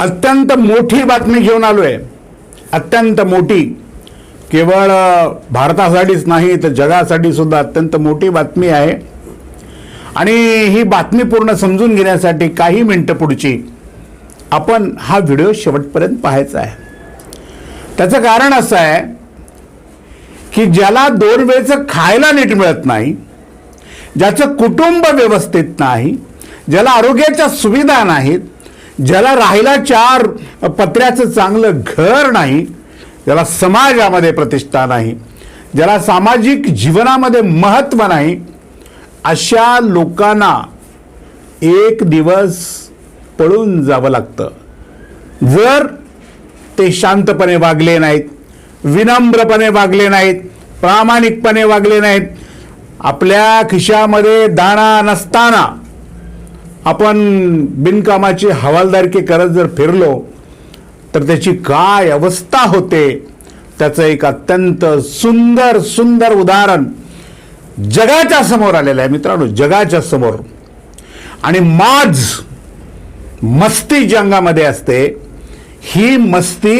अत्यंत मोठी बातमी घेऊन आलो आहे अत्यंत मोठी. केवळ भारतासाठीच नाही तर जगासाठी सुद्धा अत्यंत मोठी बातमी आहे. आणि ही बातमी पूर्ण समजून घेण्यासाठी काही मिनटं पुढची. आपण हा व्हिडिओ शेवटपर्यंत पाहायचा आहे. त्याचं कारण असं आहे की ज्याला दोन वेळचं खायला नीट मिळत नाही ज्याचं कुटुंब व्यवस्थित नाही ज्याला आरोग्याच्या सुविधा नाहीत ज्याला राहायला चार पत्र्याचं चांगलं घर नाही ज्याला समाजामध्ये प्रतिष्ठा नाही ज्याला सामाजिक जीवनामध्ये महत्त्व नाही अशा लोकांना एक दिवस पळून जावं लागतं. जर ते शांतपणे वागले नाहीत विनम्रपणे वागले नाहीत प्रामाणिकपणे वागले नाहीत. आपल्या खिशामध्ये दाणा नसताना आपण बिनकामाची हवालदारकी करत जर फिरलो तर त्याची काय अवस्था होते? त्याचं एक अत्यंत सुंदर सुंदर उदाहरण जगाच्या समोर आलेलं आहे. मित्रांनो जगाच्या समोर. आणि माज मस्ती जी अंगामध्ये असते ही मस्ती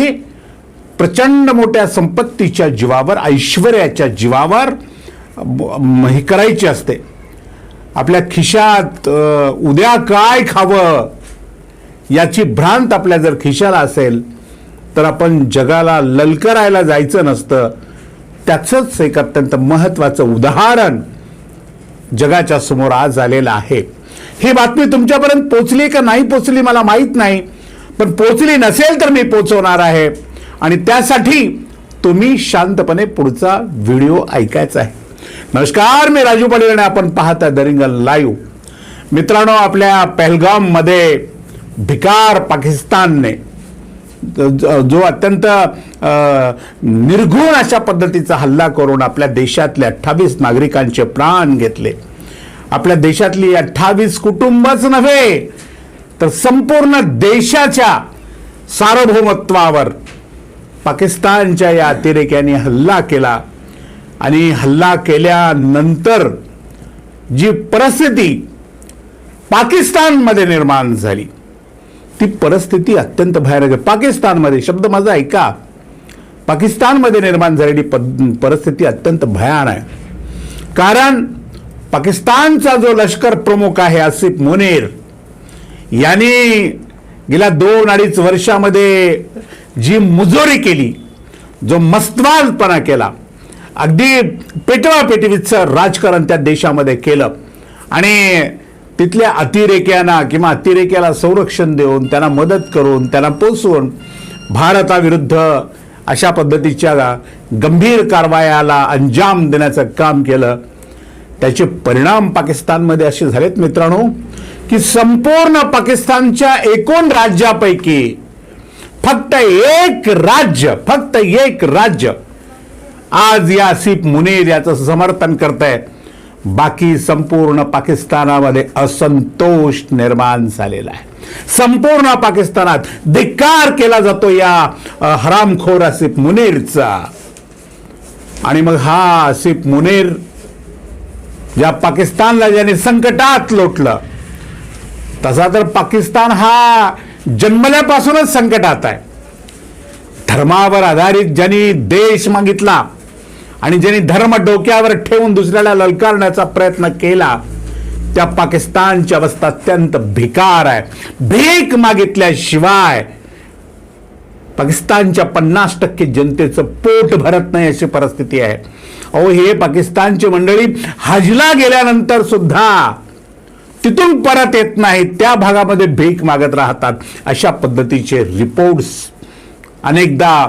प्रचंड मोठ्या संपत्तीच्या जीवावर ऐश्वर्याच्या जीवावर हे करायची असते. आपल्या खिशात उद्या काय खावं याची भ्रांत आपल्या जर खिशाला असेल तर आपण जगाला ललकरायला जायचं नसतं. त्याचंच एक अत्यंत महत्त्वाचं उदाहरण जगाच्या समोर आज आलेलं आहे. ही बातमी तुमच्यापर्यंत पोचली का नाही पोचली मला माहीत नाही पण पोचली नसेल तर मी पोचवणार आहे. आणि त्यासाठी तुम्ही शांतपणे पुढचा व्हिडिओ ऐकायचा आहे. नमस्कार मी राजू पाटील आणि आपण पाहता दरिंगल लाईव्ह मित्रांनो आपल्या पहलगाममध्ये भिकार पाकिस्तानने जो अत्यंत निर्घुण अशा पद्धतीचा हल्ला करून आपल्या देशातल्या अठ्ठावीस नागरिकांचे प्राण घेतले. आपल्या देशातली अठ्ठावीस कुटुंबच नव्हे तर संपूर्ण देशाच्या सार्वभौमत्वावर पाकिस्तानच्या या अतिरेक्याने हल्ला केला. आणि हल्ला केल्यानंतर जी परिस्थिती पाकिस्तानमध्ये निर्माण झाली ती परिस्थिती अत्यंत भयानक आहे. पाकिस्तानमध्ये शब्द माझा ऐका. पाकिस्तानमध्ये निर्माण झालेली पद- परिस्थिती अत्यंत भयान आहे. कारण पाकिस्तानचा जो लष्कर प्रमुख आहे आसिफ मुनीर यांनी गेल्या दोन अडीच वर्षामध्ये जी मुजोरी केली जो मस्तवालपणा केला अगदी पेटवापेटवीचं राजकारण त्या देशामध्ये केलं. आणि तिथल्या अतिरेक्यांना किंवा अतिरेक्याला संरक्षण देऊन त्यांना मदत करून त्यांना पोचवून भारताविरुद्ध अशा पद्धतीच्या गंभीर कारवायाला अंजाम देण्याचं काम केलं. त्याचे परिणाम पाकिस्तानमध्ये असे झालेत मित्रांनो की संपूर्ण पाकिस्तानच्या एकूण राज्यापैकी फक्त एक राज्य फक्त एक राज्य आज या आसिफ मुनेर याचं समर्थन करत आहे बाकी संपूर्ण पाकिस्तानामध्ये असंतोष निर्माण झालेला आहे. संपूर्ण पाकिस्तानात धिक्कार केला जातो या हरामखोर आसिफ मुनेरचा. आणि मग हा आसिफ मुनेर या पाकिस्तानला ज्याने संकटात लोटलं तसा तर पाकिस्तान हा जन्मल्यापासूनच संकटात आहे. धर्मावर आधारित ज्यांनी देश मागितला आणि ज्यांनी धर्म डोक्यावर ठेवून दुसऱ्याला ललकारण्याचा प्रयत्न केला त्या पाकिस्तानची अवस्था अत्यंत भिकार आहे. भीक मागितल्याशिवाय पाकिस्तानच्या पन्नास टक्के जनतेचं पोट भरत नाही अशी परिस्थिती आहे. अहो हे पाकिस्तानची मंडळी हजला गेल्यानंतर सुद्धा तिथून परत येत नाही त्या भागामध्ये भीक मागत राहतात. अशा पद्धतीचे रिपोर्ट्स अनेकदा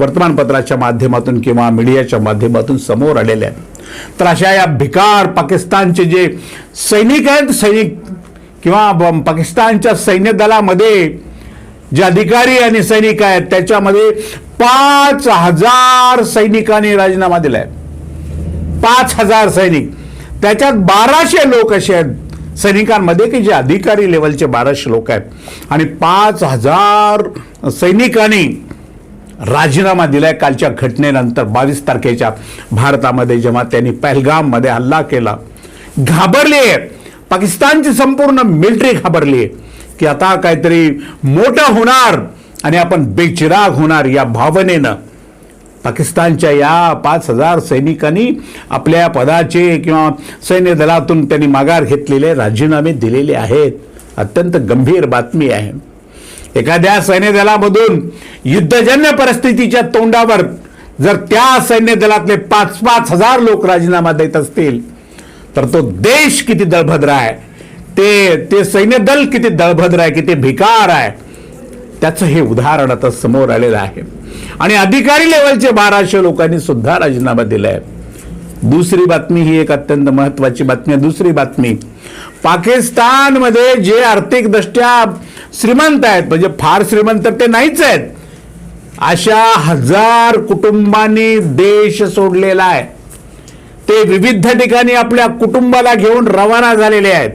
वर्तमानपत्राच्या माध्यमातून किंवा मीडियाच्या माध्यमातून समोर आलेल्या आहेत. तर अशा या भिकार पाकिस्तानचे जे सैनिक आहेत सैनिक किंवा पाकिस्तानच्या सैन्य दलामध्ये जे अधिकारी आणि सैनिक आहेत त्याच्यामध्ये पाच हजार सैनिकांनी राजीनामा दिलाय. पाच हजार सैनिक. त्याच्यात बाराशे लोक असे आहेत सैनिकांमध्ये की जे अधिकारी लेवलचे बाराशे लोक आहेत. आणि पाच हजार सैनिकांनी राजीनामा दिलाय कालच्या घटनेनंतर बावीस तारखेच्या भारतामध्ये जेव्हा त्यांनी पहलगाममध्ये हल्ला केला. घाबरली आहे. पाकिस्तानची संपूर्ण मिलिटरी घाबरली आहे. की आता काहीतरी मोठं होणार आणि आपण बेचिराग होणार या भावनेनं. पाकिस्तानच्या या पाच हजार सैनिकांनी आपल्या पदाचे किंवा सैन्य दलातून त्यांनी माघार घेतलेले राजीनामे दिलेले आहेत. अत्यंत गंभीर बातमी आहे. एखाद्या सैन्यदलामधून युद्धजन्य परिस्थितीच्या तोंडावर जर त्या सैन्य दलातले पाच पाच हजार लोक राजीनामा देत असतील तर तो देश किती दळभद्र आहे? ते ते सैन्य दल किती दळभद्र आहे? किती भिकार आहे? त्याचं हे उदाहरण आता समोर आलेलं आहे. आणि अधिकारी लेवलचे बाराशे लोकांनी सुद्धा राजीनामा आहे दुसरी बातमी ही एक अत्यंत महत्वाची बातमी आहे. दुसरी बातमी पाकिस्तानमध्ये जे आर्थिकदृष्ट्या श्रीमंत आहेत म्हणजे फार श्रीमंत ते नाहीच आहेत अशा हजार कुटुंबांनी देश सोडलेला आहे. ते विविध ठिकाणी आपल्या कुटुंबाला घेऊन रवाना झालेले आहेत.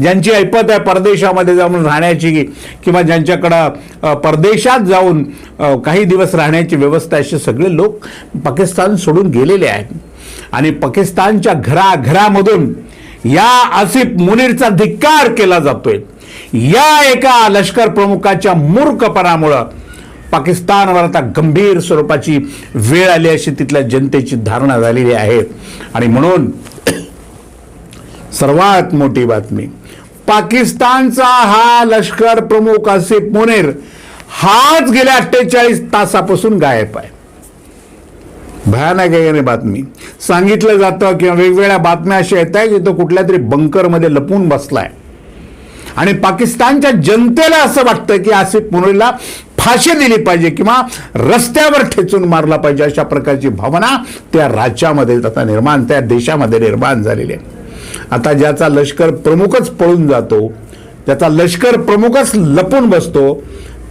ज्यांची ऐपत आहे परदेशामध्ये जाऊन राहण्याची किंवा ज्यांच्याकडं परदेशात जाऊन काही दिवस राहण्याची व्यवस्था असे सगळे लोक पाकिस्तान सोडून गेलेले आहेत. आणि पाकिस्तानच्या घराघरामधून या आसिफ मुनीरचा धिक्कार केला जातोय. या एका लष्कर प्रमुखाच्या मूर्खपणामुळं पाकिस्तानवर आता गंभीर स्वरूपाची वेळ आली अशी तिथल्या जनतेची धारणा झालेली आहे. आणि म्हणून सर्वात मोठी बातमी पाकिस्तानचा हा लष्कर प्रमुख आसिफ मुनीर हाच गेल्या अठ्ठेचाळीस तासापासून गायब आहे. भयानक आहे याने बातमी. सांगितलं जातं किंवा वेगवेगळ्या बातम्या अशा येत आहेत की तो कुठल्या तरी बंकरमध्ये लपून बसलाय. आणि पाकिस्तानच्या जनतेला असं वाटतं की आसिफ मुनीरला फाशी दिली पाहिजे किंवा रस्त्यावर ठेचून मारला पाहिजे अशा प्रकारची भावना त्या राज्यामध्ये आता निर्माण त्या देशामध्ये निर्माण झालेली आहे. आता ज्याचा लष्कर प्रमुखच पळून जातो त्याचा लष्कर प्रमुखच लपून बसतो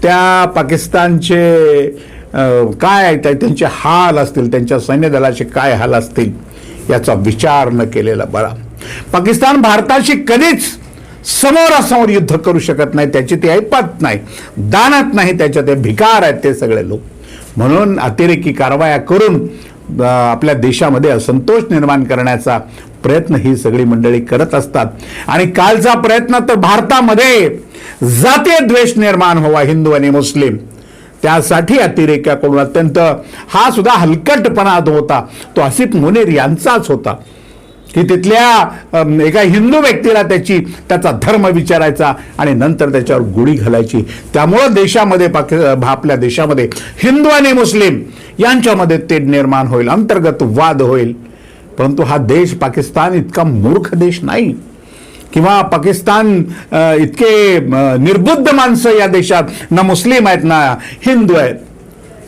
त्या पाकिस्तानचे काय त्यांचे हाल असतील त्यांच्या सैन्यदलाचे काय हाल असतील याचा विचार न केलेला बरा पाकिस्तान भारताशी कधीच समोरासमोर युद्ध करू शकत नाही त्याची ती ऐपत नाही दानत नाही त्याच्या ते भिकार आहेत ते सगळे लोक. म्हणून अतिरेकी कारवाया करून आपल्या देशामध्ये असंतोष निर्माण करण्याचा प्रयत्न ही सगळी मंडळी करत असतात. आणि कालचा प्रयत्न तर भारतामध्ये जातीय द्वेष निर्माण व्हावा हिंदू आणि मुस्लिम. त्यासाठी अतिरेक्याकडून अत्यंत हा सुद्धा हलकटपणा जो होता तो आसिफ मुनीर यांचाच होता. की तिथल्या एका हिंदू व्यक्तीला त्याची त्याचा धर्म विचारायचा आणि नंतर त्याच्यावर गुढी घालायची. त्यामुळं देशामध्ये पाकि भा- आपल्या देशामध्ये हिंदू आणि मुस्लिम यांच्यामध्ये ते निर्माण होईल अंतर्गत वाद होईल. परंतु हा देश पाकिस्तान इतका मूर्ख देश नाही. किंवा पाकिस्तान इतके निर्बुद्ध माणसं या देशात ना मुस्लिम आहेत ना हिंदू आहेत.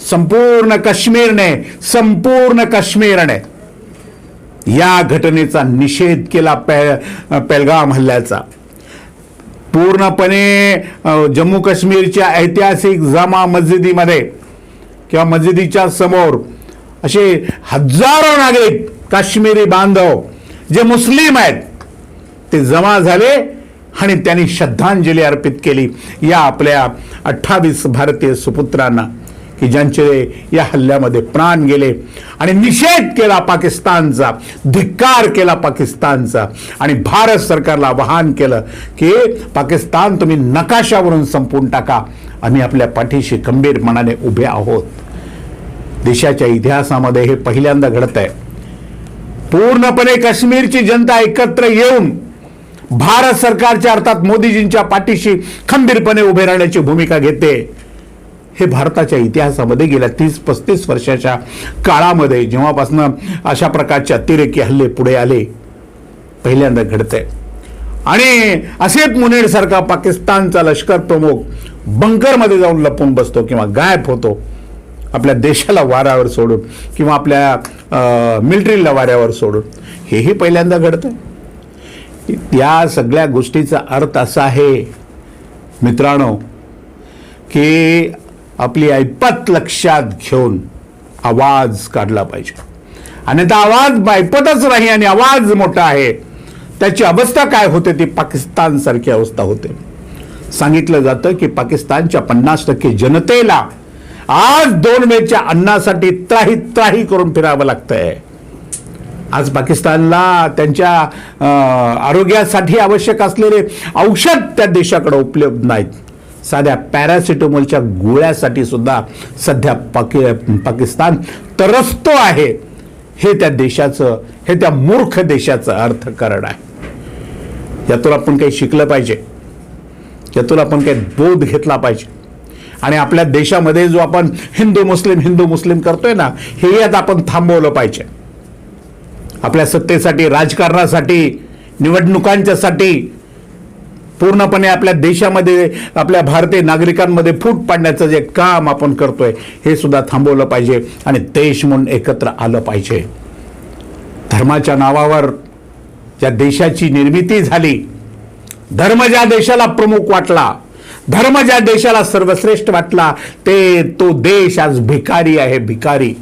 संपूर्ण काश्मीरने संपूर्ण काश्मीरने या घटनेचा निषेध केला पे पेलगाम हल्ल्याचा. पूर्णपणे जम्मू काश्मीरच्या ऐतिहासिक जामा मस्जिदीमध्ये किंवा मस्जिदीच्या समोर असे हजारो नागरिक काश्मीरी बांधव जे मुस्लिम आहेत ते जमा झाले आणि त्यांनी श्रद्धांजली अर्पित केली. या आपल्या अठ्ठावीस भारतीय सुपुत्रांना की ज्यांचे या हल्ल्यामध्ये प्राण गेले आणि निषेध केला पाकिस्तानचा धिक्कार केला पाकिस्तानचा आणि भारत सरकारला आवाहन केलं की पाकिस्तान तुम्ही नकाशावरून संपवून टाका. आम्ही आपल्या पाठीशी खंबीरपणाने उभे आहोत. देशाच्या इतिहासामध्ये हे पहिल्यांदा घडत आहे पूर्णपणे काश्मीरची जनता एकत्र येऊन भारत सरकारच्या अर्थात मोदीजींच्या पाठीशी खंबीरपणे उभे राहण्याची भूमिका घेते. हे भारताच्या इतिहासामध्ये गेल्या तीस पस्तीस वर्षाच्या काळामध्ये जेव्हापासनं अशा प्रकारचे अतिरेकी हल्ले पुढे आले पहिल्यांदा घडतंय. आणि असेच मुनीर सारखा पाकिस्तानचा लष्कर प्रमुख बंकरमध्ये जाऊन लपून बसतो किंवा गायब होतो आपल्या देशाला वाऱ्यावर सोडून किंवा आपल्या मिलिटरीला वाऱ्यावर सोडून हेही पहिल्यांदा घडतं या सगळ्या गोष्टीचा अर्थ असा आहे मित्रांनो की आपली ऐपत लक्षात घेऊन आवाज काढला पाहिजे. आणि आता आवाज ऐपतच नाही आणि आवाज मोठा आहे. त्याची अवस्था काय होते ती पाकिस्तानसारखी अवस्था होते. सांगितलं जातं की पाकिस्तानच्या पन्नास टक्के जनतेला आज दोन वेळच्या अन्नासाठी त्राही त्राही करून फिरावं लागतंय. आज पाकिस्तानला त्यांच्या आरोग्यासाठी आवश्यक असलेले औषध त्या देशाकडे उपलब्ध नाहीत. साध्या पॅरासिटोमलच्या गोळ्यासाठी सुद्धा सध्या पाकि पाकिस्तान तरसतो आहे. हे त्या देशाचं हे त्या मूर्ख देशाचं अर्थकारण आहे. यातून आपण काही शिकलं पाहिजे. यातून आपण काही बोध घेतला पाहिजे. आणि आपल्या देशामध्ये जो आपण हिंदू मुस्लिम हिंदू मुस्लिम करतोय ना हे यात आपण थांबवलं पाहिजे. आपल्या सत्तेसाठी राजकारणासाठी निवडणुकांच्यासाठी पूर्णपणे आपल्या देशामध्ये आपल्या भारतीय नागरिकांमध्ये फूट पाडण्याचं जे काम आपण करतोय हे सुद्धा थांबवलं पाहिजे आणि देश म्हणून एकत्र आलं पाहिजे. धर्माच्या नावावर ज्या देशाची निर्मिती झाली धर्म ज्या देशाला प्रमुख वाटला धर्म ज्या देशाला सर्वश्रेष्ठ वाटला ते तो देश आज भिकारी आहे भिकारी.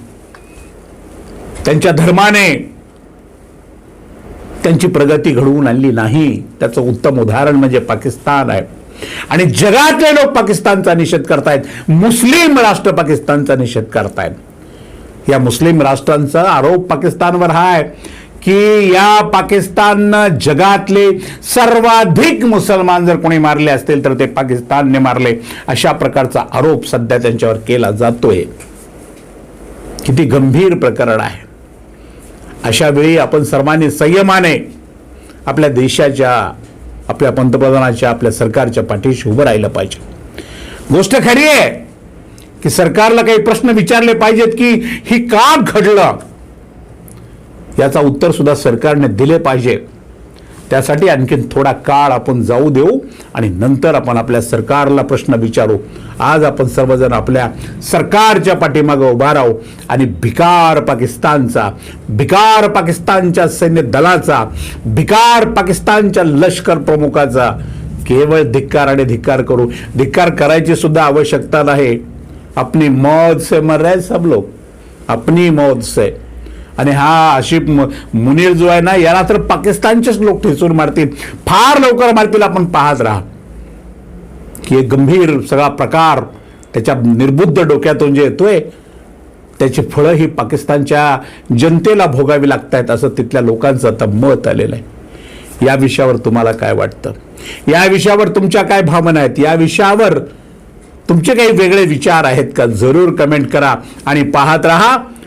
त्यांच्या धर्माने त्यांची प्रगती घडवून आणली नाही. त्याचं उत्तम उदाहरण म्हणजे पाकिस्तान आहे. आणि जगातले लोक पाकिस्तानचा निषेध करतायत. मुस्लिम राष्ट्र पाकिस्तानचा निषेध करतायत. या मुस्लिम राष्ट्रांचा आरोप पाकिस्तानवर हा आहे की या पाकिस्ताननं जगातले सर्वाधिक मुसलमान जर कोणी मारले असतील तर ते पाकिस्तानने मारले. अशा प्रकारचा आरोप सध्या त्यांच्यावर केला जातोय. किती गंभीर प्रकरण आहे. अशा वेळी आपण सर्वांनी संयमाने आपल्या देशाच्या आपल्या पंतप्रधानाच्या आपल्या सरकारच्या पाठीशी उभं राहिलं पाहिजे. गोष्ट खरी आहे की सरकारला काही प्रश्न विचारले पाहिजेत की ही का घडलं? याचा उत्तर सुद्धा सरकारने दिले पाहिजे. त्यासाठी आणखीन थोडा काळ आपण जाऊ देऊ आणि नंतर आपण आपल्या सरकारला प्रश्न विचारू. आज आपण सर्वजण आपल्या सरकारच्या पाठीमागं उभा राहू आणि भिकार पाकिस्तानचा भिकार पाकिस्तानच्या सैन्य दलाचा भिकार पाकिस्तानच्या लष्कर प्रमुखाचा केवळ धिक्कार आणि धिक्कार करू. धिक्कार करायची सुद्धा आवश्यकता नाही. अपनी मौत से मर रहे सब लोग. अपनी मौत से. आणि हा आशिफ मु- मुनीर जो आहे ना याला तर पाकिस्तानचेच लोक ठेचून मारतील. फार लवकर मारतील आपण पाहत राहा. की एक गंभीर सगळा प्रकार त्याच्या निर्बुद्ध डोक्यातून जे येतोय त्याची फळं ही पाकिस्तानच्या जनतेला भोगावी लागत आहेत असं तिथल्या लोकांचं आता मत आलेलं आहे. या विषयावर तुम्हाला काय वाटतं? या विषयावर तुमच्या काय भावना आहेत? या विषयावर तुमचे काही वेगळे विचार आहेत का? जरूर कमेंट करा आणि पाहत राहा.